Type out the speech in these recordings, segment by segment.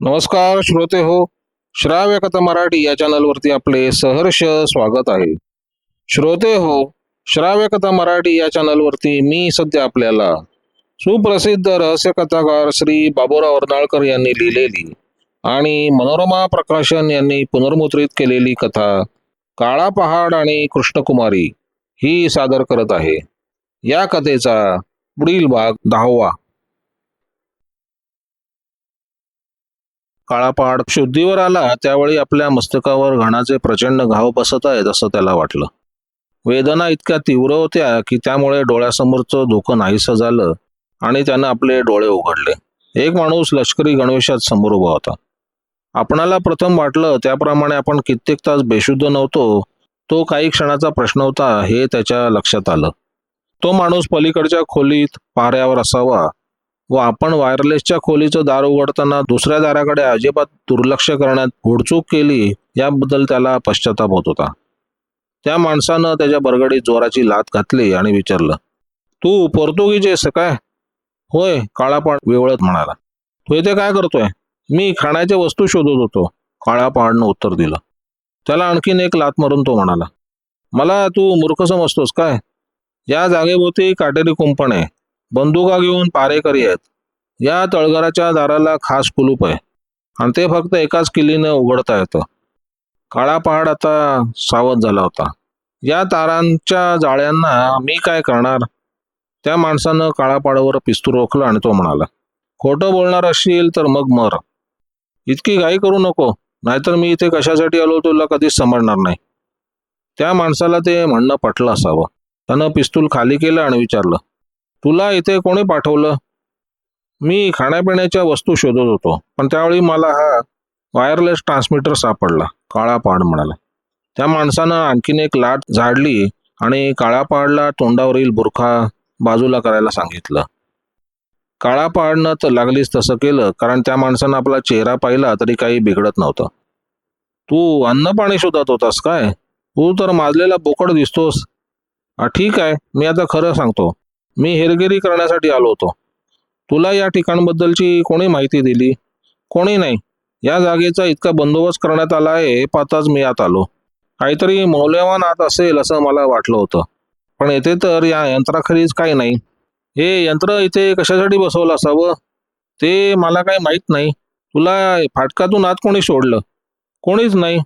नमस्कार श्रोते हो. श्राव्य कथा मराठी या चॅनलवरती आपले सहर्ष स्वागत आहे. श्रोते हो श्राव्य कथा मराठी या चॅनलवरती मी सध्या आपल्याला सुप्रसिद्ध रहस्य कथाकार श्री बाबूराव अर्नाळकर यांनी लिहिलेली आणि मनोरमा प्रकाशन यांनी पुनर्मुद्रित केलेली कथा काळा पहाड आणि कृष्णकुमारी ही सादर करत आहे. या कथेचा पुढील भाग दहावा. काळापाड शुद्धीवर आला त्यावेळी आपल्या मस्तकावर घणाचे प्रचंड घाव बसत आहेत असं त्याला वाटलं. वेदना इतक्या तीव्र होत्या की त्यामुळे डोळ्यासमोरचं धोकं नाहीसं झालं आणि त्यानं आपले डोळे उघडले. एक माणूस लष्करी गणवेशात समोर उभा होता. आपणाला प्रथम वाटलं त्याप्रमाणे आपण कित्येक तास बेशुद्ध नव्हतो. तो काही क्षणाचा प्रश्न होता हे त्याच्या लक्षात आलं. तो माणूस पलीकडच्या खोलीत पाऱ्यावर असावा व आपण वायरलेसच्या खोलीचं दार उघडताना दुसऱ्या दाराकडे अजिबात दुर्लक्ष करण्यात घोडचूक केली याबद्दल त्याला पश्चाताप होत होता. त्या माणसानं त्याच्या बरगडीत जोराची लात घातली आणि विचारलं तू पोर्तुगीज आहेस काय? होय काळापाड विवळत म्हणाला. तू इथे काय करतोय? मी खाण्याच्या वस्तू शोधत होतो काळापाडनं उत्तर दिलं. त्याला आणखीन एक लात मारून तो म्हणाला मला तू मूर्ख समजतोस काय? या जागेभोवती काटेरी कुंपण आहे. बंदुका घेऊन पारेकरी आहेत. या तळघराच्या दाराला खास कुलूप आहे. आणि ते फक्त एकाच किल्लीनं उघडता येतं. काळा पहाड आता सावध झाला होता. या तारांच्या जाळ्यांना मी काय करणार? त्या माणसानं काळापाडावर पिस्तूल रोखलं आणि तो म्हणाला खोटं बोलणार असशील तर मग मर. इतकी घाई करू नको नाहीतर मी इथे कशासाठी आलो तुला कधीच समजणार नाही. त्या माणसाला ते म्हणणं पटलं असावं. त्यानं पिस्तूल खाली केलं आणि विचारलं तुला इथे कोणी पाठवलं? मी खाण्यापिण्याच्या वस्तू शोधत होतो पण त्यावेळी मला हा वायरलेस ट्रान्समीटर सापडला काळा पहाड म्हणाला. त्या माणसानं आणखीन एक लाट झाडली आणि काळा पहाडला तोंडावरील बुरखा बाजूला करायला सांगितलं. काळा पहाडनं तर लागलीच तसं केलं कारण त्या माणसानं आपला चेहरा पाहिला तरी काही बिघडत नव्हतं. तू अन्न पाणी शोधत होतास काय? तू तर माजलेला बोकड दिसतोस. हा ठीक आहे मी आता खरं सांगतो. मी हेरगिरी करण्यासाठी आलो होतो. तुला या ठिकाणबद्दलची कोणी माहिती दिली? कोणी नाही. या जागेचा इतका बंदोबस्त करण्यात आला आहे हे पाहताच मी आत आलो. काहीतरी मौल्यवान आत असेल असं मला वाटलं होतं. पण येथे तर या यंत्राखेरीज काही नाही. हे यंत्र इथे कशासाठी बसवलं असावं? ते मला काही माहीत नाही. तुला फाटकातून आत कोणी सोडलं? कोणीच नाही.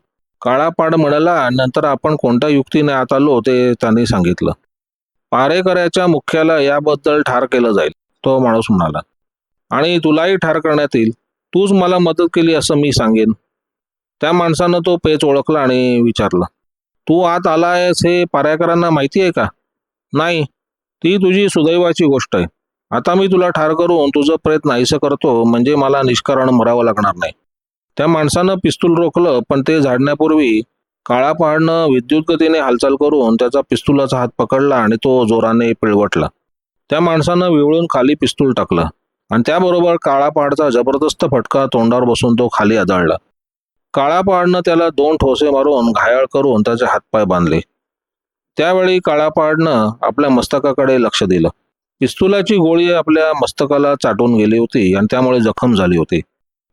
काळा पाड म्हणाला नंतर आपण कोणत्या युक्तीने आत आलो? ते त्यांनी सांगितलं. पारेकऱ्याच्या मुख्याला याबद्दल ठार केलं जाईल तो माणूस म्हणाला. आणि तुलाही ठार करण्यात येईल तूच मला मदत केली असं मी सांगेन. त्या माणसानं तो पेच ओळखला आणि विचारलं तू आत आला आहेस हे पारेकरांना माहिती आहे का? नाही ती तुझी सुदैवाची गोष्ट आहे. आता मी तुला ठार करून तुझं प्रयत्न नाहीसं करतो म्हणजे मला निष्कारण मरावं लागणार नाही. त्या माणसानं पिस्तूल रोखलं पण ते झाडण्यापूर्वी काळा पहाडनं विद्युत गतीने हालचाल करून त्याचा पिस्तुलाचा हात पकडला आणि तो जोराने पिळवटला. त्या माणसानं विवळून खाली पिस्तूल टाकलं आणि त्याबरोबर काळा पहाडचा जबरदस्त फटका तोंडावर बसून तो खाली आदळला. काळा पहाडनं त्याला दोन ठोसे मारून घायाळ करून त्याचे हातपाय बांधले. त्यावेळी काळा पहाडनं आपल्या मस्तकाकडे लक्ष दिलं. पिस्तुलाची गोळी आपल्या मस्तकाला चाटून गेली होती आणि त्यामुळे जखम झाली होती.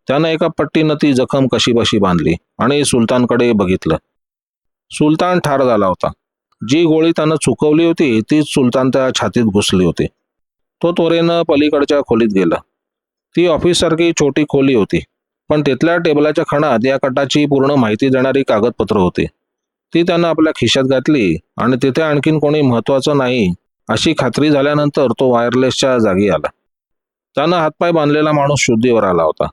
त्यानं एका पट्टीनं ती जखम कशीबशी बांधली आणि सुलतानकडे बघितलं. सुलतान ठार झाला होता. जी गोळी त्यानं चुकवली होती तीच सुलतान त्या छातीत घुसली होती. तो त्वरेनं पलीकडच्या खोलीत गेला. ती ऑफिससारखी छोटी खोली होती पण तिथल्या टेबलाच्या खणात या कटाची पूर्ण माहिती देणारी कागदपत्र होती. ती त्यानं आपल्या खिशात घातली आणि तिथे आणखीन कोणी महत्वाचं नाही अशी खात्री झाल्यानंतर तो वायरलेसच्या जागी आला. त्यानं हातपाय बांधलेला माणूस शुद्धीवर आला होता.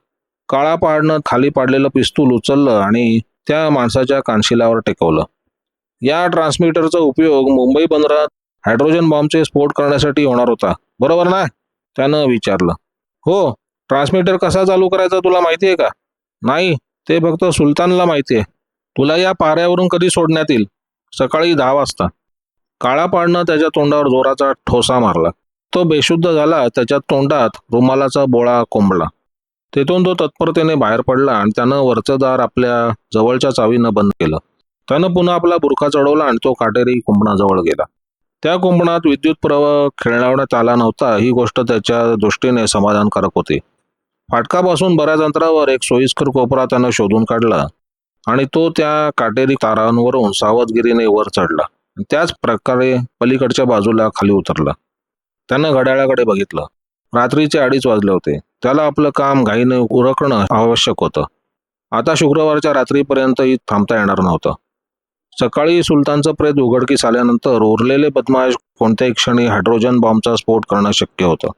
काळा पहाडनं खाली पाडलेलं पिस्तूल उचललं आणि त्या माणसाच्या कानशिलावर टेकवलं. या ट्रान्समीटरचा उपयोग मुंबई बंदरात हायड्रोजन बॉम्बचे स्फोट करण्यासाठी होणार होता. बरोबर ना? त्यानं विचारलं. हो ट्रान्समीटर कसा चालू करायचा तुला माहिती आहे का? नाही ते फक्त सुलतानला माहिती आहे तुला या पाऱ्यावरून कधी सोडण्यात येईल? सकाळी दहा वाजता. काळा पाडणं त्याच्या तोंडावर जोराचा ठोसा मारला. तो बेशुद्ध झाला त्याच्या तोंडात रुमालाचा बोळा कोंबला. तेथून तो तत्परतेने बाहेर पडला आणि त्यानं वरचं दार आपल्या जवळच्या चावीनं बंद केलं. त्यानं पुन्हा आपला बुरखा चढवला आणि तो काटेरी कुंपणाजवळ गेला. त्या कुंपणात विद्युत प्रवाह खेळवण्यात आला नव्हता ही गोष्ट त्याच्या दृष्टीने समाधानकारक होती. फाटकापासून बऱ्याच अंतरावर एक सोयीस्कर कोपरा त्यानं शोधून काढला आणि तो त्या काटेरी तारांवरून सावधगिरीने वर चढला त्याच प्रकारे पलीकडच्या बाजूला खाली उतरला. त्यानं घड्याळाकडे बघितलं. रात्रीचे अडीच वाजले होते. त्याला आपलं काम घाईने उरकणं आवश्यक होतं. आता शुक्रवारच्या रात्रीपर्यंतही थांबता येणार नव्हतं. सकाळी सुलतानचं प्रेत उघडकीस आल्यानंतर उरलेले बदमाश कोणत्याही क्षणी हायड्रोजन बॉम्बचा स्फोट करणं शक्य होतं.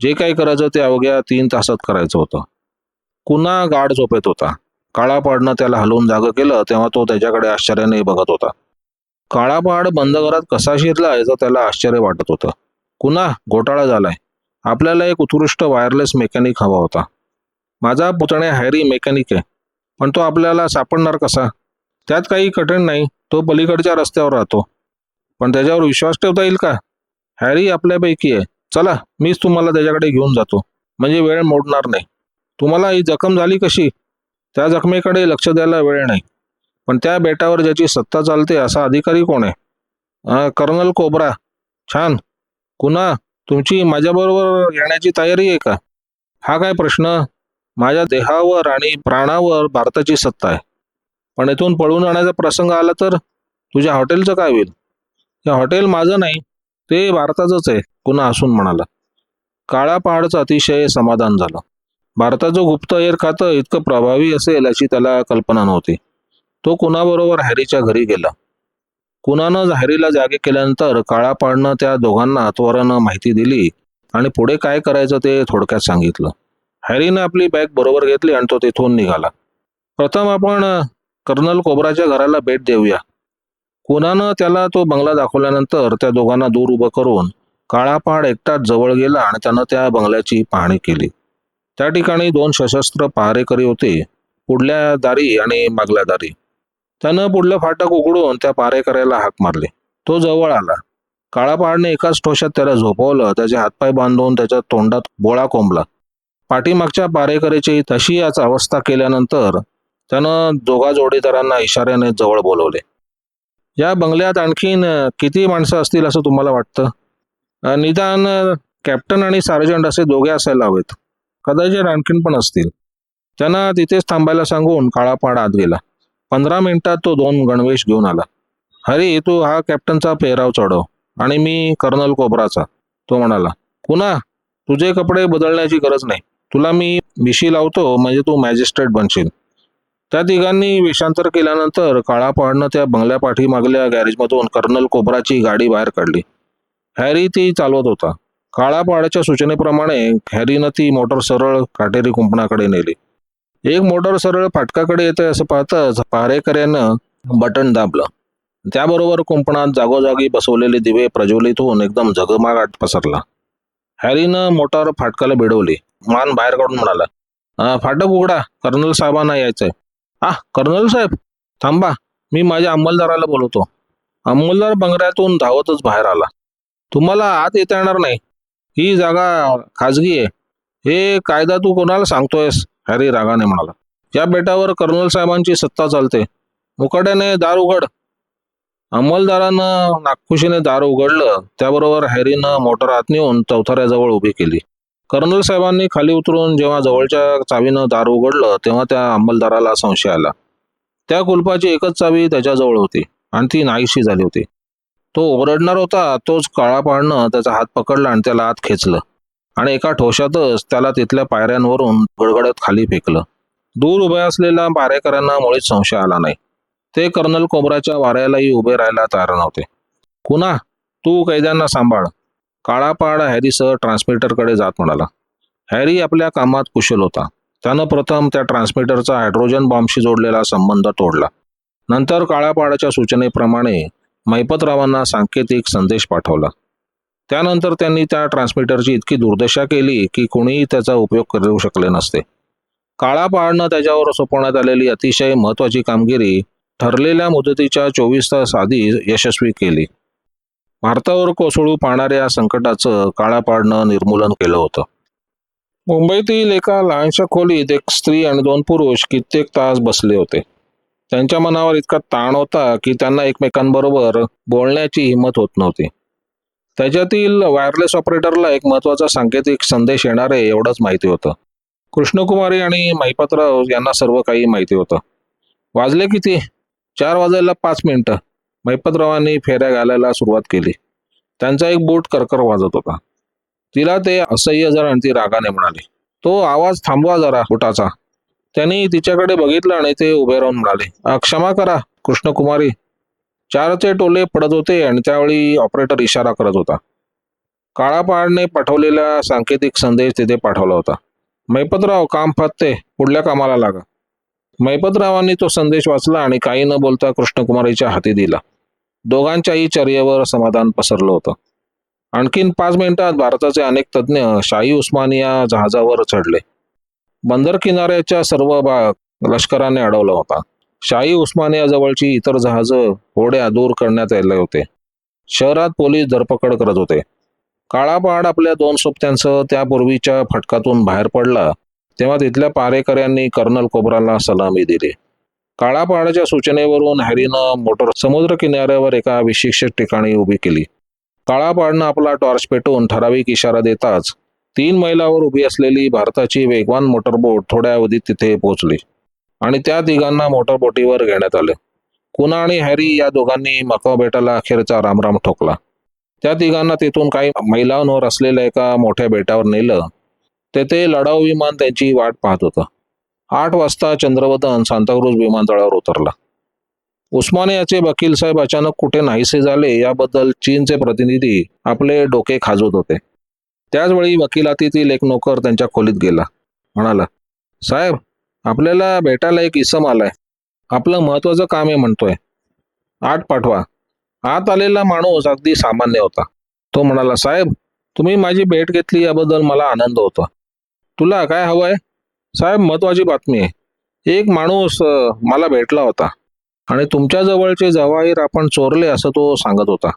जे काही करायचं ते अवघ्या तीन तासात करायचं होतं. कुणा गाढ झोपेत होता. काळा पाडनं त्याला हलवून जागं केलं तेव्हा तो त्याच्याकडे आश्चर्याने बघत होता. काळापाड बंद घरात कसा शिरला याचं त्याला आश्चर्य वाटत होतं. कुणा? घोटाळा झालाय. आपल्याला एक उत्कृष्ट वायरलेस मेकॅनिक हवा होता. माझा पुतण्या हॅरी मेकॅनिक आहे. पण तो आपल्याला सापडणार कसा? त्यात काही कठीण नाही. तो पलीकडच्या रस्त्यावर राहतो. पण त्याच्यावर विश्वास ठेवता येईल का? हॅरी आपल्यापैकी आहे. चला मीच तुम्हाला त्याच्याकडे घेऊन जातो. म्हणजे वेळ मोडणार नाही. तुम्हाला ही जखम झाली कशी? त्या जखमेकडे लक्ष द्यायला वेळ नाही. पण त्या बेटावर ज्याची सत्ता चालते असा अधिकारी कोण आहे? Colonel cobra. छान. कुणा? तुमची माझ्याबरोबर येण्याची तयारी आहे का? हा काय प्रश्न? माझ्या देहावर आणि प्राणावर भारताची सत्ता आहे. पण इथून पळून जाण्याचा प्रसंग आला तर तुझ्या हॉटेलचं काय होईल? हे हॉटेल माझं नाही ते भारताचंच आहे कुणा हसून म्हणाला. काळा पहाडचं अतिशय समाधान झालं. भारताचं गुप्त एअर खातं इतकं प्रभावी असेल याची त्याला कल्पना नव्हती. तो कुणाबरोबर हॅरीच्या घरी गेला. कुणानं हॅरीला जागे केल्यानंतर काळा पाडनं त्या दोघांना त्वरानं माहिती दिली आणि पुढे काय करायचं ते थोडक्यात सांगितलं. हॅरीनं आपली बॅग बरोबर घेतली आणि तो तिथून निघाला. प्रथम आपण कर्नल कोबराच्या घराला भेट देऊया. कुणानं त्याला तो बंगला दाखवल्यानंतर त्या दोघांना दूर उभं करून काळा पहाड एकटाच जवळ गेला आणि त्यानं त्या बंगल्याची पाहणी केली. त्या ठिकाणी दोन सशस्त्र पहारेकरी होते पुढल्या दारी आणि मागल्या दारी. त्यानं पुढलं फाटक उघडून त्या पारेकऱ्याला हाक मारली. तो जवळ आला. काळा पहाडने एकाच ठोशात त्याला झोपवलं त्याचे हातपाय बांधून त्याच्या तोंडात बोळा कोंबला. पाठीमागच्या पारेकरीची तशी याच अवस्था केल्यानंतर त्यानं दोघा जोडीदारांना इशाऱ्याने जवळ बोलवले. या बंगल्यात आणखीन किती माणसं असतील असं तुम्हाला वाटतं? निदान कॅप्टन आणि सार्जंट असे दोघे असायला हवेत. कदाचित आणखीन पण असतील. त्यांना तिथेच थांबायला सांगून काळापाड आत गेला. पंधरा मिनिटात तो दोन गणवेश घेऊन आला. हरी तू हा कॅप्टनचा पेहराव चढव आणि मी कर्नल कोबराचा तो म्हणाला. कुणा तुझे कपडे बदलण्याची गरज नाही. तुला मी मिशी लावतो म्हणजे तू मॅजिस्ट्रेट बनशील. त्या तिघांनी वेषांतर केल्यानंतर काळा पहाडनं त्या बंगल्या पाठीमागल्या गॅरेजमधून कर्नल कोबराची गाडी बाहेर काढली. हॅरी ती चालवत होता. काळा पहाडाच्या सूचनेप्रमाणे हॅरीनं ती मोटर सरळ काटेरी कुंपणाकडे नेली. एक मोटर सरळ फाटकाकडे येते असं पाहताच यानं बटन दाबलं. त्याबरोबर कुंपणात जागोजागी बसवलेले दिवे प्रज्वलित होऊन एकदम झगमागाट पसरला. हॅरीनं मोटार फाटकाला भिडवली. मान बाहेर काढून म्हणाला फाटक उघडा कर्नल साहेबांना यायचंय. आ कर्नल साहेब थांबा मी माझ्या अंमलदाराला बोलवतो. अंमलदार बंगल्यातून धावतच बाहेर आला. तुम्हाला आत येता येणार नाही. ही जागा खाजगी आहे. हे कायदा तू कोणाला सांगतोयस? हॅरी रागाने म्हणाला. या बेटावर कर्नल साहेबांची सत्ता चालते. मुकाट्याने दार उघड. अंमलदारानं नागपुशीने दार उघडलं. त्याबरोबर हॅरीनं मोटर आत नेऊन चौथऱ्याजवळ उभी केली. कर्नल साहेबांनी खाली उतरून जेव्हा जवळच्या चावीनं दार उघडलं तेव्हा त्या अंमलदाराला संशय आला. त्या कुलपाची एकच चावी त्याच्याजवळ होती. आणि ती नाहीशी झाली होती. तो ओरडणार होता तोच काळा पाडणं त्याचा हात पकडला आणि त्याला आत खेचलं. आणि एका ठोशातच त्याला तिथल्या पायऱ्यांवरून गडगडत खाली फेकलं. दूर उभ्या असलेल्या पारेकरांना मुळीच संशय आला नाही. ते कर्नल कोबराच्या वाऱ्यालाही उभे राहायला तयार नव्हते. कुणा तू कैद्यांना सांभाळ. काळापाड हॅरी सर ट्रान्समीटरकडे जात म्हणाला. हॅरी आपल्या कामात कुशल होता. त्यानं प्रथम त्या ट्रान्समीटरचा हायड्रोजन बॉम्बशी जोडलेला संबंध तोडला. नंतर काळापाडाच्या सूचनेप्रमाणे मैपतरावांना सांकेतिक संदेश पाठवला. त्यानंतर त्यांनी त्या ट्रान्समीटरची इतकी दुर्दशा केली की कोणीही त्याचा उपयोग करू शकले नसते. काळा पाळणं त्याच्यावर सोपवण्यात आलेली अतिशय महत्वाची कामगिरी ठरलेल्या मुदतीच्या चोवीस तास आधी यशस्वी केली. भारतावर कोसळू पाहणाऱ्या संकटाचं काळा पाडणं निर्मूलन केलं होतं. मुंबईतील एका लहानशा खोलीत एक स्त्री आणि दोन पुरुष कित्येक तास बसले होते. त्यांच्या मनावर इतका ताण होता की त्यांना एकमेकांबरोबर बोलण्याची हिंमत होत नव्हती. त्याच्यातील वायरलेस ऑपरेटरला एक महत्त्वाचा सांकेतिक संदेश येणार आहे एवढंच माहिती होतं. कृष्णकुमारी आणि महिपतराव यांना सर्व काही माहिती होतं. वाजले किती? चार वाजायला पाच मिनिटं. महिपतरावांनी फेऱ्या घालायला सुरुवात केली. त्यांचा एक बोट करकर वाजत होता. तिला ते असह्य जर आणि ती रागाने म्हणाली तो आवाज थांबवा जरा बोटाचा. त्यांनी तिच्याकडे बघितलं आणि ते उभे राहून म्हणाले क्षमा करा कृष्णकुमारी. चारचे टोले पडत होते आणि त्यावेळी ऑपरेटर इशारा करत होता. काळापाडने पाठवलेला सांकेतिक संदेश तिथे पाठवला होता. मैपतराव काम फत्ते पुढल्या कामाला लागा. मैपतरावांनी तो संदेश वाचला आणि काही न बोलता कृष्णकुमारीच्या हाती दिला. दोघांच्याही चर्येवर समाधान पसरलं होतं. आणखीन पाच मिनिटात भारताचे अनेक तज्ज्ञ शाही उस्मानिया जहाजावर चढले. बंदर किनाऱ्याच्या सर्व भाग लष्कराने अडवला होता. शाही उस्मानिया जवळची इतर जहाजं होड्या दूर करण्यात आले होते. शहरात पोलीस धरपकड करत होते. काळापहाड आपल्या दोन सोबत्यांसह त्यापूर्वीच्या फटकातून बाहेर पडला तेव्हा तिथल्या पारेकऱ्यांनी कर्नल कोबराला सलामी दिली. काळापहाडाच्या सूचनेवरून हॅरीनं मोटर समुद्र किनाऱ्यावर एका विशिष्ट ठिकाणी उभी केली. काळापहाडनं आपला टॉर्च पेटवून ठराविक इशारा देताच तीन मैलावर उभी असलेली भारताची वेगवान मोटरबोट थोड्या अवधीत तिथे पोहोचली. आणि त्या तिघांना मोटरबोटीवर घेण्यात आले. कुना आणि हॅरी या दोघांनी मकाव बेटाला अखेरचा रामराम ठोकला. त्या तिघांना तिथून काही मैलांवर असलेल्या एका मोठ्या बेटावर नेलं. तेथे लढाऊ विमान त्यांची वाट पाहत होतं. आठ वाजता चंद्रवदन सांताक्रूज विमानतळावर उतरला. उस्मानियाचे वकील साहेब अचानक कुठे नाहीसे झाले याबद्दल चीनचे प्रतिनिधी आपले डोके खाजवत होते. त्याचवेळी वकिलातीतील एक नोकर त्यांच्या खोलीत गेला. म्हणाला साहेब आपल्याला भेटायला एक इसम आलाय. आपलं महत्वाचं काम आहे म्हणतोय. आठ पाठवा. आत आलेला माणूस अगदी सामान्य होता. तो म्हणाला साहेब तुम्ही माझी भेट घेतली याबद्दल मला आनंद होतो. तुला काय हवंय? साहेब महत्वाची बातमी आहे. एक माणूस मला भेटला होता आणि तुमच्या जवळचे जवाहीर आपण चोरले असं तो सांगत होता.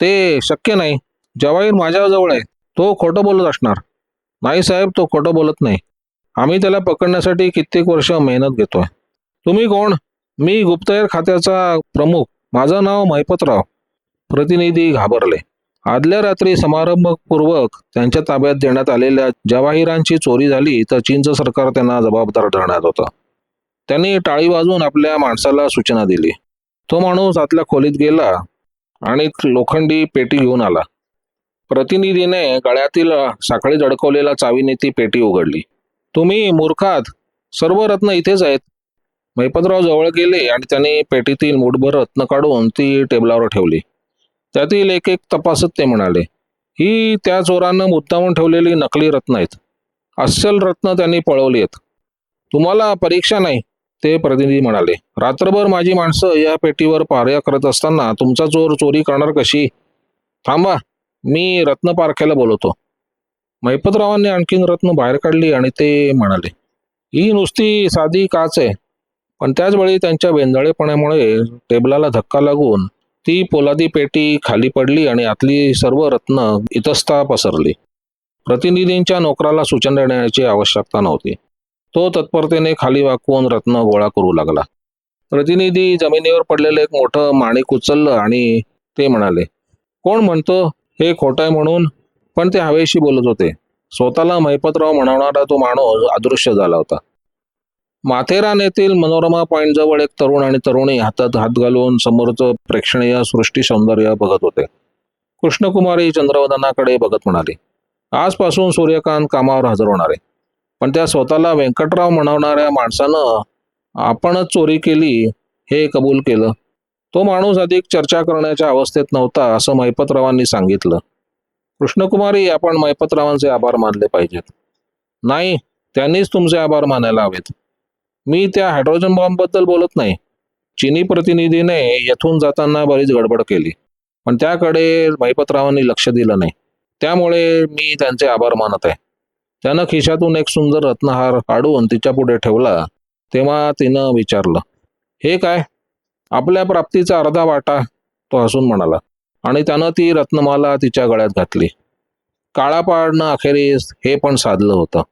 ते शक्य नाही. जवाहीर माझ्याजवळ आहे. तो खोटं बोलत असणार. नाही साहेब तो खोटं बोलत नाही. आम्ही त्याला पकडण्यासाठी कित्येक वर्ष मेहनत घेतोय. तुम्ही कोण? मी गुप्तहेर खात्याचा प्रमुख. माझं नाव महिपतराव प्रतिनिधी घाबरले. आदल्या रात्री समारंभपूर्वक त्यांच्या ताब्यात देण्यात आलेल्या जवाहिरांची चोरी झाली तर चीनचं सरकार त्यांना जबाबदार धरण्यात होतं. त्यांनी टाळी वाजवून आपल्या माणसाला सूचना दिली. तो माणूस आतल्या खोलीत गेला आणि लोखंडी पेटी घेऊन आला. प्रतिनिधीने गळ्यातील साखळीत अडकवलेल्या चावीने ती पेटी उघडली. तुम्ही मूर्खात. सर्व रत्न इथेच आहेत. महिपतराव जवळ गेले आणि त्यांनी पेटीतील मुठभर रत्न काढून ती टेबलावर ठेवली. त्यातील एक एक तपासत ते म्हणाले ही त्या चोरानं मुद्दामून ठेवलेली नकली रत्न आहेत. अस्सल रत्न त्यांनी पळवली आहेत. तुम्हाला परीक्षा नाही ते प्रतिनिधी म्हणाले. रात्रभर माझी माणसं या पेटीवर पार्या करत असताना तुमचा चोर चोरी करणार कशी? थांबा मी रत्न पारख्याला बोलवतो. मैपतरावांनी आणखीन रत्न बाहेर काढली आणि ते म्हणाले ही नुसती साधी काच आहे. पण त्याचवेळी त्यांच्या वेंधळेपणामुळे टेबलाला धक्का लागून ती पोलादी पेटी खाली पडली आणि आतली सर्व रत्न इतस्ता पसरली. प्रतिनिधींच्या नोकराला सूचना देण्याची आवश्यकता नव्हती. तो तत्परतेने खाली वाकवून रत्न गोळा करू लागला. प्रतिनिधी जमिनीवर पडलेलं एक मोठं माणिक उचललं आणि ते म्हणाले कोण म्हणतो? हे खोटं आहे म्हणून पण ते हवेशी बोलत होते. स्वतःला महिपतराव म्हणवणारा तो माणूस अदृश्य झाला होता. माथेरान येथील मनोरमा पॉइंट जवळ एक तरुण आणि तरुणी हातात हात घालून समोरचं प्रेक्षणीय सृष्टी सौंदर्य बघत होते. कृष्णकुमारी चंद्रवदनाकडे बघत म्हणाली आजपासून सूर्यकांत कामावर हजर होणार आहे. पण त्या स्वतःला व्यंकटराव म्हणवणाऱ्या माणसानं आपणच चोरी केली हे कबूल केलं. तो माणूस अधिक चर्चा करण्याच्या अवस्थेत नव्हता असं महिपतरावांनी सांगितलं. कृष्णकुमारी आपण मैपतरावांचे आभार मानले पाहिजेत. नाही त्यांनीच तुमचे आभार मानायला हवेत. मी त्या हायड्रोजन बॉम्बबद्दल बोलत नाही. चिनी प्रतिनिधीने येथून जाताना बरीच गडबड केली. पण त्याकडे मैपतरावांनी लक्ष दिलं नाही. त्यामुळे मी त्यांचे आभार मानत आहे. त्यानं खिशातून एक सुंदर रत्नहार काढून तिच्या पुढे ठेवला तेव्हा तिनं विचारलं हे काय? आपल्या प्राप्तीचा अर्धा वाटा? तो हसून म्हणाला आणि त्यानं ती रत्नमाला तिच्या गळ्यात घातली. काळा पाडणं अखेरीस हे पण साधलं होतं.